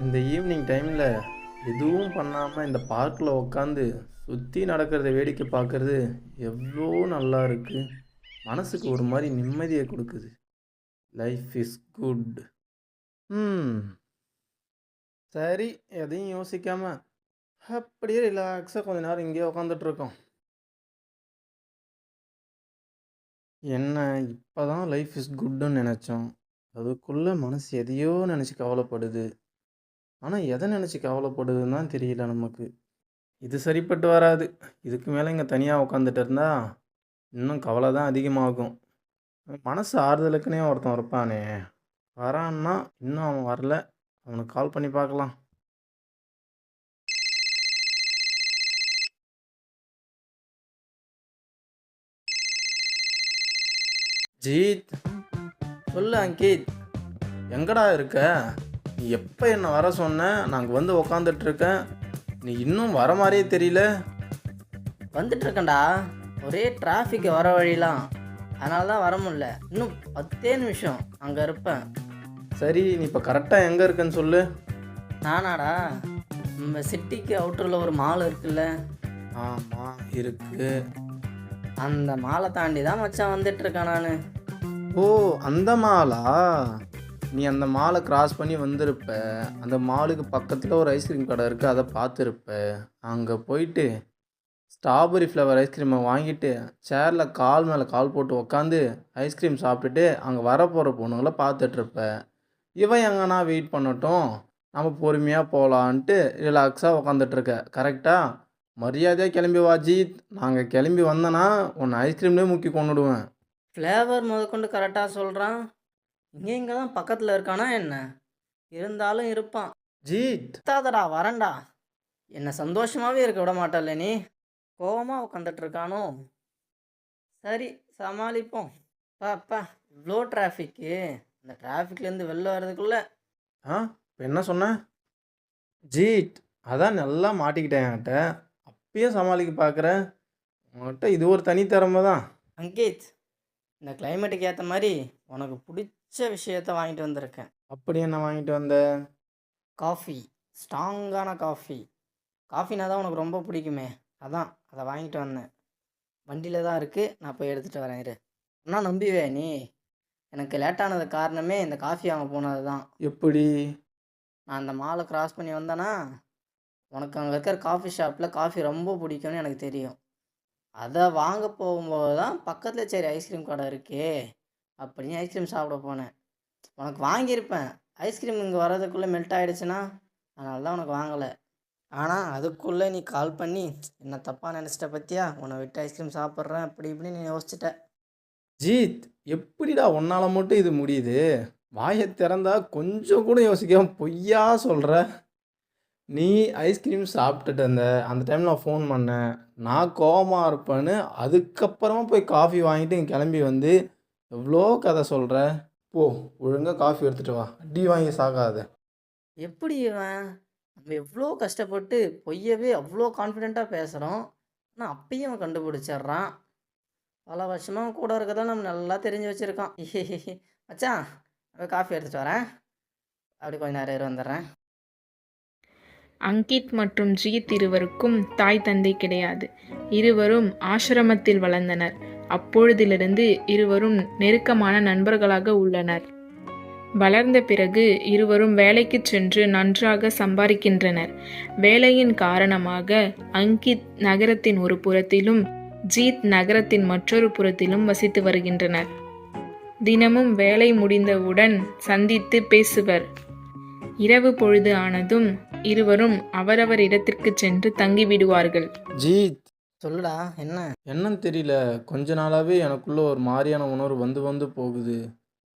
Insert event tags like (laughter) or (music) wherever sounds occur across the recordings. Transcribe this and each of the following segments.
இந்த ஈவினிங் டைமில் எதுவும் பண்ணாமல் இந்த பார்க்கில் உட்காந்து சுற்றி நடக்கிறத வேடிக்கை பார்க்குறது எவ்வளோ நல்லா இருக்குது மனசுக்கு ஒரு மாதிரி நிம்மதியை கொடுக்குது. லைஃப் இஸ் குட் ம் சரி எதையும் யோசிக்காமல் அப்படியே ரிலாக்ஸாக கொஞ்ச நேரம் இங்கேயே உட்காந்துட்டு என்ன இப்போ தான் லைஃப் இஸ் குட்டுன்னு நினச்சோம். அதுக்குள்ளே மனசு எதையோ நினச்சி கவலைப்படுது. ஆனால் எதை நினச்சி கவலைப்படுதுன்னு தான் தெரியல நமக்கு. இது சரிப்பட்டு வராது. இதுக்கு மேலே இங்கே தனியாக உட்காந்துட்டு இருந்தா இன்னும் கவலை தான் அதிகமாகும். மனசு ஆறுதலுக்குனே ஒருத்தன் இருப்பானே. வரான்னா இன்னும் அவன் வரல. அவனுக்கு கால் பண்ணி பார்க்கலாம். ஜீத். சொல்லு அங்கித் எங்கடா இருக்க? நீ எப்போ என்னை வர சொன்ன? நாங்கள் வந்து உக்காந்துட்டு இருக்கேன் நீ இன்னும் வர மாதிரியே தெரியல. வந்துட்டு இருக்கேன்டா ஒரே டிராஃபிக் வர வழிலாம். அதனால தான் வர முடியல. இன்னும் பத்தே நிமிஷம் அங்கே இருப்பேன். சரி நீ இப்போ கரெக்டாக எங்கே இருக்கேன்னு சொல்லு. நானாடா. நம்ம சிட்டிக்கு அவுட்டரில் ஒரு மால் இருக்குல்ல. ஆமாம் இருக்கு. அந்த மாலை தாண்டி தான் மச்சான் வந்துட்டு இருக்கேன் நான். ஓ அந்த மாலா? நீ அந்த மாலை கிராஸ் பண்ணி வந்திருப்ப. அந்த மாலுக்கு பக்கத்தில் ஒரு ஐஸ்கிரீம் கடை இருக்குது அதை பார்த்துருப்ப. அங்கே போயிட்டு ஸ்ட்ராபெரி ஃப்ளவர் ஐஸ்கிரீமை வாங்கிட்டு சேரில் கால் மேலே கால் போட்டு உக்காந்து ஐஸ்கிரீம் சாப்பிட்டுட்டு அங்கே வரப்போகிற பொண்ணுங்களை பார்த்துட்ருப்ப இவன் எங்கன்னா வெயிட் பண்ணட்டும் நம்ம பொறுமையாக போகலான்ட்டு ரிலாக்ஸாக உக்காந்துட்ருக்க கரெக்டாக மரியாதையாக கிளம்பி வா ஜீத் நாங்கள் கிளம்பி வந்தோன்னா உன்னை ஐஸ்கிரீம்லேயே முக்கி கொண்டுடுவேன் ஃப்ளேவர் முதற்கொண்டு கரெக்டாக சொல்கிறான் இங்கே இங்கே தான் பக்கத்தில் இருக்கானா என்ன? இருந்தாலும் இருப்பான். ஜீத் தாதடா வரேன்டா. என்னை சந்தோஷமாகவே இருக்க விட மாட்டல்ல நீ. கோவமாக உட்காந்துட்டு இருக்கானோ? சரி சமாளிப்போம். பாப்பா இவ்வளோ டிராஃபிக்கு இந்த டிராஃபிக்லேருந்து வெளில வர்றதுக்குள்ளே. ஆ இப்போ என்ன சொன்ன? ஜீட் அதான் நல்லா மாட்டிக்கிட்டேன் என்கிட்ட. அப்பயும் சமாளிக்க பார்க்குறேன் உன்கிட்ட இது ஒரு தனித்திறமை தான். அங்கேத் இந்த கிளைமேட்டுக்கு ஏற்ற மாதிரி உனக்கு பிடிச்ச விஷயத்த வாங்கிட்டு வந்திருக்கேன். அப்படி என்ன வாங்கிட்டு வந்த? காஃபி ஸ்ட்ராங்கான காஃபி. காஃபினா தான் உனக்கு ரொம்ப பிடிக்குமே. அதான் அதை வாங்கிட்டு வந்தேன். வண்டியில் தான் இருக்குது நான் போய் எடுத்துகிட்டு வரேன் இரு. அண்ணா நம்பிவே நீ. எனக்கு லேட்டானது காரணமே இந்த காஃபி வாங்க போனது தான் எப்படி? நான் அந்த மாலை கிராஸ் பண்ணி வந்தேன்னா உனக்கு அங்கே இருக்கிற காஃபி ஷாப்பில் காஃபி ரொம்ப பிடிக்கும்னு எனக்கு தெரியும். அதை வாங்க போகும்போது தான் பக்கத்தில் சரி ஐஸ்கிரீம் கடை இருக்கே அப்படின்னு ஐஸ்கிரீம் சாப்பிட போனேன். உனக்கு வாங்கியிருப்பேன். ஐஸ்கிரீம் இங்கே வர்றதுக்குள்ளே மெல்ட் ஆகிடுச்சுன்னா அதனால தான் உனக்கு வாங்கலை. ஆனால் அதுக்குள்ளே நீ கால் பண்ணி என்ன தப்பாக நினச்சிட்ட பற்றியா உன்னை விட்டு ஐஸ்கிரீம் சாப்பிட்றேன் அப்படி இப்படின்னு நீ யோசிச்சிட்ட. ஜீத் எப்படிடா உன்னால் மட்டும் இது முடியுது? வாயை திறந்தா கொஞ்சம் கூட யோசிக்காம பொய்யா சொல்கிற நீ ஐஸ்கிரீம் சாப்பிட்டுட்டு இருந்த அந்த டைமில் நான் ஃபோன் பண்ணேன். நான் கோபமாக இருப்பேன்னு அதுக்கப்புறமா போய் காஃபி வாங்கிட்டு இங்கே கிளம்பி வந்து எவ்வளோ கதை சொல்கிற போ ஒழுங்காக காஃபி எடுத்துகிட்டு வா. அடி வாங்கி சாகாத. எப்படி இவன்? நம்ம எவ்வளோ கஷ்டப்பட்டு பொய்யவே அவ்வளோ கான்ஃபிடெண்ட்டாக பேசுகிறோம் ஆனால் அப்பயும் அவன் கண்டுபிடிச்சிட்றான். பல வருஷமாக கூட இருக்கதான் நம்ம நல்லா தெரிஞ்சு வச்சுருக்கான் (laughs) மச்சான் காஃபி எடுத்துகிட்டு வரேன். அப்படி கொஞ்சம் நேரம் வந்துடுறேன் அங்கித் மற்றும் ஜீத் இருவருக்கும் தாய் தந்தை கிடையாது. இருவரும் ஆசிரமத்தில் வளர்ந்தனர். அப்பொழுதிலிருந்து இருவரும் நெருக்கமான நண்பர்களாக உள்ளனர். வளர்ந்த பிறகு இருவரும் வேலைக்குச் சென்று நன்றாக சம்பாதிக்கின்றனர். வேலையின் காரணமாக அங்கித் நகரத்தின் ஒரு புறத்திலும் ஜீத் நகரத்தின் மற்றொரு புறத்திலும் வசித்து வருகின்றனர். தினமும் வேலை முடிந்தவுடன் சந்தித்து பேசுவர். இரவு பொழுது ஆனதும் இருவரும் அவரவர் இடத்திற்கு சென்று தங்கிவிடுவார்கள். ஜீத் சொல்லுடா என்ன? என்னன்னு தெரியல. கொஞ்ச நாளாகவே எனக்குள்ள ஒரு மாதிரியான உணர்வு வந்து வந்து போகுது.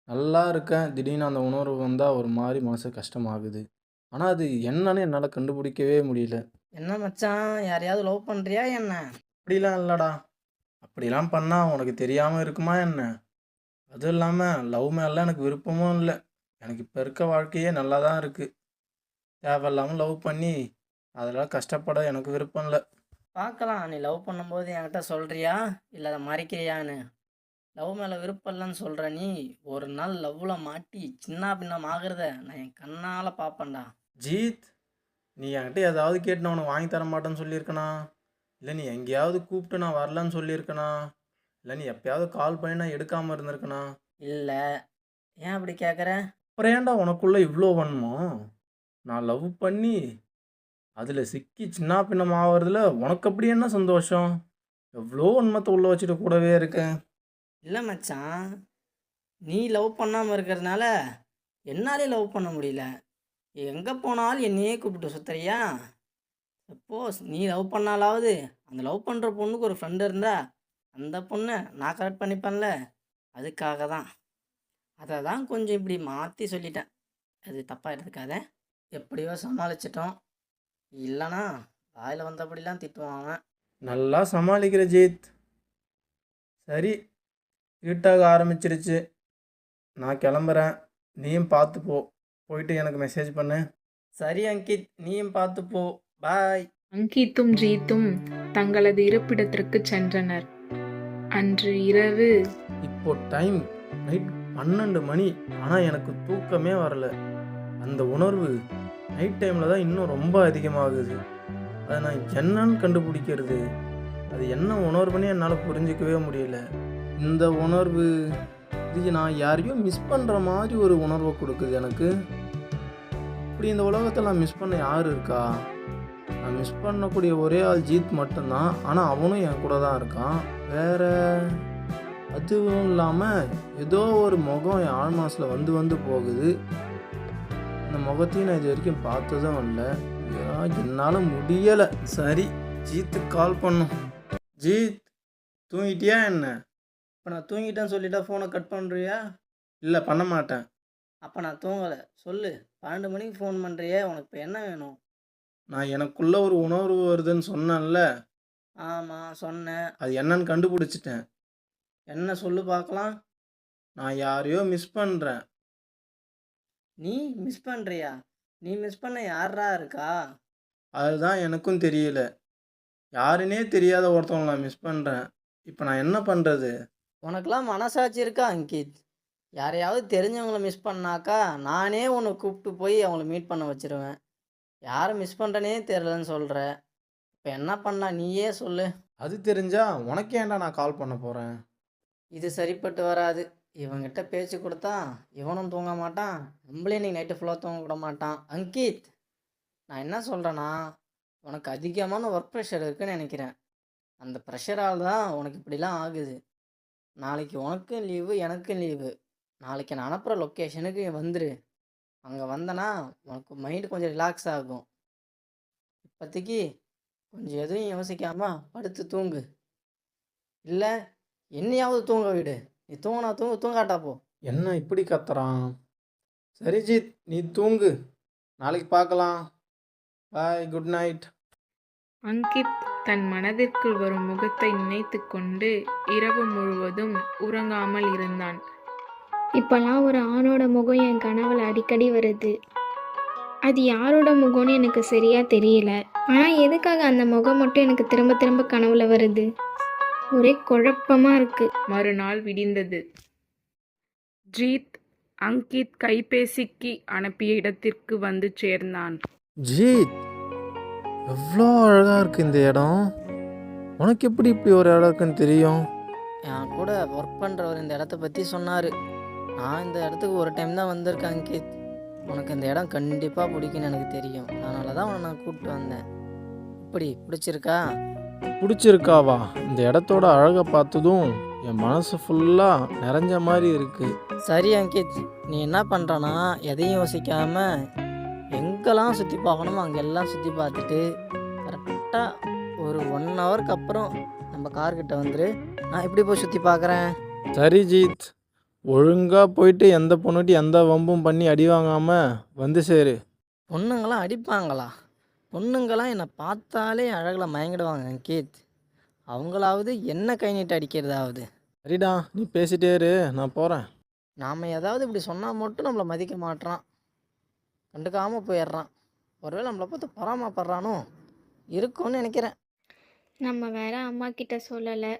நல்லா இருக்கேன். திடீர்னு அந்த உணர்வு வந்தால் ஒரு மாதிரி மனசு கஷ்டமாகுது. ஆனால் அது என்னன்னு என்னால் கண்டுபிடிக்கவே முடியல. என்ன மச்சான்? யாரையாவது லவ் பண்ணுறியா என்ன? அப்படிலாம் இல்லைடா. அப்படிலாம் பண்ணால் உனக்கு தெரியாமல் இருக்குமா என்ன? அதுவும் இல்லாமல் லவ் மேலாம் எனக்கு விருப்பமும் இல்லை. எனக்கு இப்போ இருக்க வாழ்க்கையே நல்லா தான் இருக்குது தேவையில்லாமல் லவ் பண்ணி அதெல்லாம் கஷ்டப்பட எனக்கு விருப்பம் இல்லை. பார்க்கலாம் நீ லவ் பண்ணும்போது என்கிட்ட சொல்கிறியா இல்லை அதை மறைக்கிறியான்னு? லவ் மேலே விருப்பம் இல்லைன்னு சொல்கிற நீ ஒரு நாள் லவ்வில் மாட்டி சின்ன பின்னம் ஆகுறத நான் என் கண்ணால் பார்ப்பேன்டா. ஜீத் நீ என்கிட்ட ஏதாவது கேட்டு நான் உனக்கு வாங்கி தர மாட்டேன்னு சொல்லியிருக்கனா? இல்லை நீ எங்கேயாவது கூப்பிட்டு நான் வரலன்னு சொல்லியிருக்கனா? இல்லை நீ எப்பயாவது கால் பண்ணி நான் எடுக்காமல் இருந்திருக்கனா? இல்லை. ஏன் அப்படி கேட்குற அப்புறம் ஏன்டா உனக்குள்ளே இவ்வளோ வன்மோ நான் லவ் பண்ணி அதில் சிக்கி சின்ன பின்னம் ஆகிறதுல உனக்கு அப்படி என்ன சந்தோஷம்? எவ்வளோ உண்மத்தை உள்ளே வச்சுட்டு கூடவே இருக்கேன் இல்லை மச்சான். நீ லவ் பண்ணாமல் இருக்கிறதுனால என்னாலே லவ் பண்ண முடியல. எங்கே போனாலும் என்னையே கூப்பிட்டு சுத்துறியா? சப்போஸ் நீ லவ் பண்ணாலாவது அந்த லவ் பண்ணுற பொண்ணுக்கு ஒரு ஃப்ரெண்டு இருந்தா அந்த பொண்ணை நான் கரெக்ட் பண்ணிப்பேன்ல. அதுக்காக தான் அதை தான் கொஞ்சம் இப்படி மாற்றி சொல்லிட்டேன். அது தப்பாக எடுத்துக்காத. எப்படியோ சமாளிச்சிட்டோம். இல்லைனா வாயில் வந்தபடிலாம் திட்டுவான் அவன். நல்லா சமாளிக்கிற ஜீத். சரி இருட்டாக ஆரம்பிச்சிருச்சு. நான் கிளம்புறேன். நீயும் பார்த்து போ. போயிட்டு எனக்கு மெசேஜ் பண்ணு. சரி அங்கித். நீயும் பார்த்து போ. பாய். அங்கித்தும் ஜீத்தும் தங்களது இருப்பிடத்திற்கு சென்றனர். அன்று இரவு இப்போ டைம் நைட் பன்னெண்டு மணி. ஆனால் எனக்கு தூக்கமே வரல. அந்த உணர்வு நைட் டைமில் தான் இன்னும் ரொம்ப அதிகமாகுது. அதை நான் என்னன்னு கண்டுபிடிக்கிறது? அது என்ன உணர்வுன்னு என்னால் புரிஞ்சிக்கவே முடியல. இந்த உணர்வு இது நான் யாரையும் மிஸ் பண்ணுற மாதிரி ஒரு உணர்வை கொடுக்குது எனக்கு. இப்படி இந்த உலகத்தில் நான் மிஸ் பண்ண யார் இருக்கா? நான் மிஸ் பண்ணக்கூடிய ஒரே ஆள் ஜீத் மட்டும்தான். ஆனால் அவனும் என் கூட தான் இருக்கான். வேற அதுவும் இல்லாமல் ஏதோ ஒரு முகம் என் ஆழ்மாஸில் வந்து வந்து போகுது. இந்த முகத்தையும் நான் இது வரைக்கும் பார்த்ததும் இல்லை. என்னால் முடியலை. சரி ஜீத்துக்கு கால் பண்ணும். ஜீத் தூங்கிட்டியா என்ன? இப்போ நான் தூங்கிட்டேன்னு சொல்லிட்டா ஃபோனை கட் பண்ணுறியா இல்லை பண்ண மாட்டேன். அப்போ நான் தூங்கலை. சொல்லு பன்னெண்டு மணிக்கு ஃபோன் பண்ணுறியே உனக்கு இப்போ என்ன வேணும்? நான் எனக்குள்ள ஒரு உணர்வு வருதுன்னு சொன்னேன்ல. ஆமாம் சொன்னேன். அது என்னன்னு கண்டுபிடிச்சிட்டேன். என்ன சொல்லு பார்க்கலாம் நான் யாரையோ மிஸ் பண்ணுறேன் நீ மிஸ் பண்ணுறியா நீ மிஸ் பண்ண யாரா இருக்கா? அதுதான் எனக்கும் தெரியல. யாருன்னே தெரியாத ஒருத்தவங்களை நான் மிஸ் பண்ணுறேன் இப்போ நான் என்ன பண்ணுறது உனக்கெல்லாம் மனசாட்சி இருக்கா அங்கித்? யாரையாவது தெரிஞ்சவங்கள மிஸ் பண்ணாக்கா நானே உன்னை கூப்பிட்டு போய் அவங்கள மீட் பண்ண வச்சிருவேன். யாரை மிஸ் பண்ணுறனே தெரிலன்னு சொல்கிற இப்போ என்ன பண்ணலாம்? நீயே சொல்லு. அது தெரிஞ்சா உனக்கு ஏன்டா நான் கால் பண்ண போகிறேன் இது சரிப்பட்டு வராது. இவங்கிட்ட பேச்சு கொடுத்தா இவனும் தூங்க மாட்டான். நம்மளே இன்னைக்கு நைட்டு ஃபுல்லாக தூங்க விட மாட்டான். அங்கித் நான் என்ன சொல்கிறேன்னா உனக்கு அதிகமான ஒர்க் ப்ரெஷர் இருக்குன்னு நினைக்கிறேன். அந்த ப்ரெஷரால் தான் உனக்கு இப்படிலாம் ஆகுது. நாளைக்கு உனக்கும் லீவு எனக்கும் லீவு நாளைக்கு நான் அனுப்புகிற லொக்கேஷனுக்கு வந்துரு. அங்கே வந்தனா உனக்கு மைண்டு கொஞ்சம் ரிலாக்ஸ் ஆகும். இப்போதைக்கு கொஞ்சம் எதுவும் யோசிக்காமல் படுத்து தூங்கு. இல்லை என்னையாவது தூங்க விடு. நீ தூங்கினா தூங்கு தூங்காட்டா போ. என்ன இப்படி கத்துறான்? சரி ஜீத் நீ தூங்கு. நாளைக்கு பார்க்கலாம் பாய் குட் நைட் அங்கித் தன் மனதிற்குள் வரும் முகத்தை நினைத்துக் கொண்டு இரவு முழுவதும் உறங்காமல் இருந்தான். இப்போல்லாம் ஒரு ஆணோட முகம் என் கனவுல அடிக்கடி வருது. அது யாரோட முகம்னு எனக்கு சரியா தெரியல. ஆனால் எதுக்காக அந்த முகம் மட்டும் எனக்கு திரும்ப திரும்ப கனவுல வருது? ஒரே குழப்பமா இருக்கு. மறுநாள் விடிந்தது. ஜீத் அங்கித் கைபேசிக்கு அனுப்பிய இடத்திற்கு வந்து சேர்ந்தான். ஜீத் எவ்வளோ அழகாக இருக்கு இந்த இடம். உனக்கு எப்படி இப்படி ஒரு இடம் இருக்குன்னு தெரியும்? என் கூட ஒர்க் பண்ணுறவர் இந்த இடத்த பற்றி சொன்னார். நான் இந்த இடத்துக்கு ஒரு டைம் தான் வந்திருக்கேன் அங்கித். உனக்கு இந்த இடம் கண்டிப்பாக பிடிக்கும்னு எனக்கு தெரியும். அதனால தான் உன்னை நான் கூப்பிட்டு வந்தேன். இப்படி பிடிச்சிருக்கா? பிடிச்சிருக்காவா? இந்த இடத்தோட அழகை பார்த்ததும் என் மனசு ஃபுல்லாக நிறைஞ்ச மாதிரி இருக்கு. சரி அங்கித். நீ என்ன பண்ணுறனா எதையும் யோசிக்காமல் எங்கெல்லாம் சுற்றி பார்க்கணுமோ அங்கெல்லாம் சுற்றி பார்த்துட்டு கரெக்டாக ஒரு ஒன் ஹவருக்கு அப்புறம் நம்ம கார்கிட்ட வந்துரு. நான் எப்படி போய் சுற்றி பார்க்குறேன்? சரி ஜீத். ஒழுங்காக போயிட்டு எந்த பொண்ணுட்டி எந்த வம்பும் பண்ணி அடி வாங்காமல் வந்து சேரு. பொண்ணுங்களாம் அடிப்பாங்களா? பொண்ணுங்களாம் என்னை பார்த்தாலே அழகில் மயங்கிடுவாங்க அங்கித் அவங்களாவது என்ன கை நீட்டு அடிக்கிறதாவது? சரிடா நீ பேசிட்டே இரு நான் போகிறேன் நாம் ஏதாவது இப்படி சொன்னால் மட்டும் நம்மளை மதிக்க மாட்றான். கண்டுக்காமல் போயிடுறான். ஒருவேளை நம்மளை பார்த்து பொறாமப்படுறானோ? இருக்கும்னு நினைக்கிறேன். நம்ம வேற அம்மா கிட்ட சொல்லலை.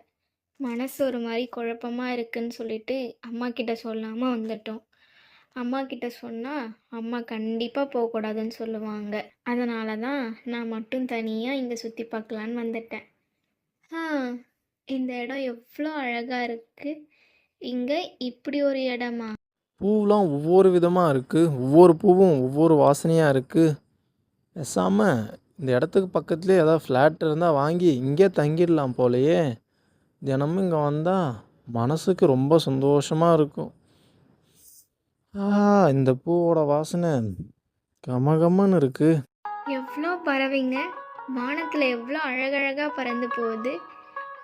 மனசு ஒரு மாதிரி குழப்பமா இருக்குன்னு சொல்லிட்டு அம்மா கிட்ட சொல்லாமல் வந்துட்டோம். அம்மா கிட்ட சொன்னால் அம்மா கண்டிப்பாக போகக்கூடாதுன்னு சொல்லுவாங்க. அதனால தான் நான் மட்டும் தனியாக இங்கே சுற்றி பார்க்கலான்னு வந்துட்டேன். ஆ இந்த இடம் எவ்வளோ அழகாக இருக்குது இங்கே இப்படி ஒரு இடமா? பூவெலாம் ஒவ்வொரு விதமாக இருக்குது ஒவ்வொரு பூவும் ஒவ்வொரு வாசனையாக இருக்குது பேசாமல் இந்த இடத்துக்கு பக்கத்துலேயே ஏதாவது ஃப்ளாட் இருந்தால் வாங்கி இங்கே தங்கிடலாம் போலயே. தினமும் இங்கே வந்தால் மனசுக்கு ரொம்ப சந்தோஷமாக இருக்கும். ஆ இந்த பூவோட வாசனை கமகமன்னு இருக்குது எவ்வளோ பறவைங்க? வானத்தில் எவ்வளோ அழகழகாக பறந்து போகுது.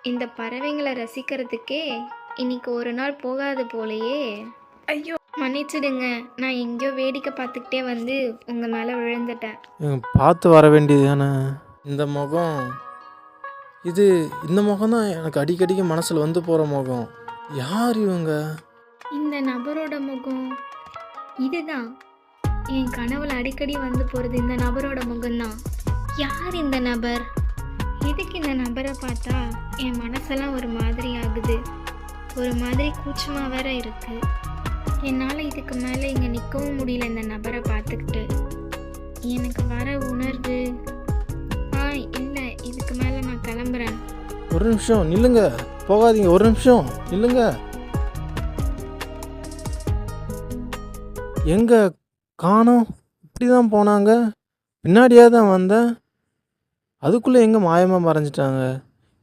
இந்த பறவைங்களை ரசிக்கிறதுக்கே இன்னைக்கு ஒரு நாள் போகாது போலையே. ஐயோ. மன்னிச்சிடுங்க நான் எங்கேயோ வேடிக்கை பார்த்துக்கிட்டே வந்து உங்கள் மேலே விழுந்துட்டேன். பார்த்து வர வேண்டியது தானே இந்த முகம் இது இந்த முகம் தான் எனக்கு அடிக்கடிக்கு மனசில் வந்து போகிற முகம். யார் இவங்க? இந்த நபரோட முகம் இதுதான். என் கனவுல அடிக்கடி வந்து போகிறது இந்த நபரோட முகம்தான். யார் இந்த நபர்? எதுக்கு இந்த நபரை பார்த்தா என் மனசெல்லாம் ஒரு மாதிரி ஆகுது. ஒரு மாதிரி கூச்சமாக வேற இருக்கு. என்னால் இதுக்கு மேலே இங்கே நிற்கவும் முடியல இந்த நபரை பார்த்துக்கிட்டு. எனக்கு வர உணர்வு. ஆ இல்லை இதுக்கு மேலே நான் கிளம்புறேன். ஒரு நிமிஷம் நில்லுங்க. போகாதீங்க. ஒரு நிமிஷம் நில்லுங்க. எங்கே காணோம்? இப்படி தான் போனாங்க. பின்னாடியே தான் வந்தேன் அதுக்குள்ளே எங்கே மாயமாக மறைஞ்சிட்டாங்க?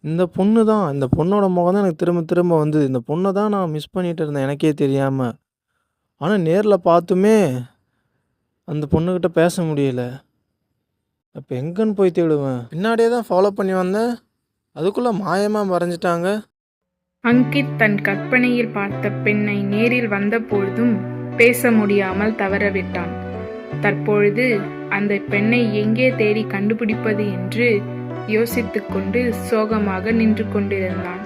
இந்த பொண்ணு தான் இந்த பொண்ணோட முகம் தான் எனக்கு திரும்ப திரும்ப வந்து இந்த பொண்ணை தான் நான் மிஸ் பண்ணிகிட்டு இருந்தேன். எனக்கே தெரியாமல் ஆனால் நேரில் பார்த்துமே அந்த பொண்ணுக்கிட்ட பேச முடியல. அப்போ எங்கன்னு போய் தேடுவேன். பின்னாடியே தான் ஃபாலோ பண்ணி வந்தேன். அதுக்குள்ளே மாயமாக மறைஞ்சிட்டாங்க. அங்கித் தன் கற்பனையில் பார்த்த பெண்ணை நேரில் வந்தபொழுதும் பேச முடியாமல் தவறவிட்டான். தற்பொழுது அந்த பெண்ணை எங்கே தேடி கண்டுபிடிப்பது என்று யோசித்துக்கொண்டு சோகமாக நின்று கொண்டிருந்தான்.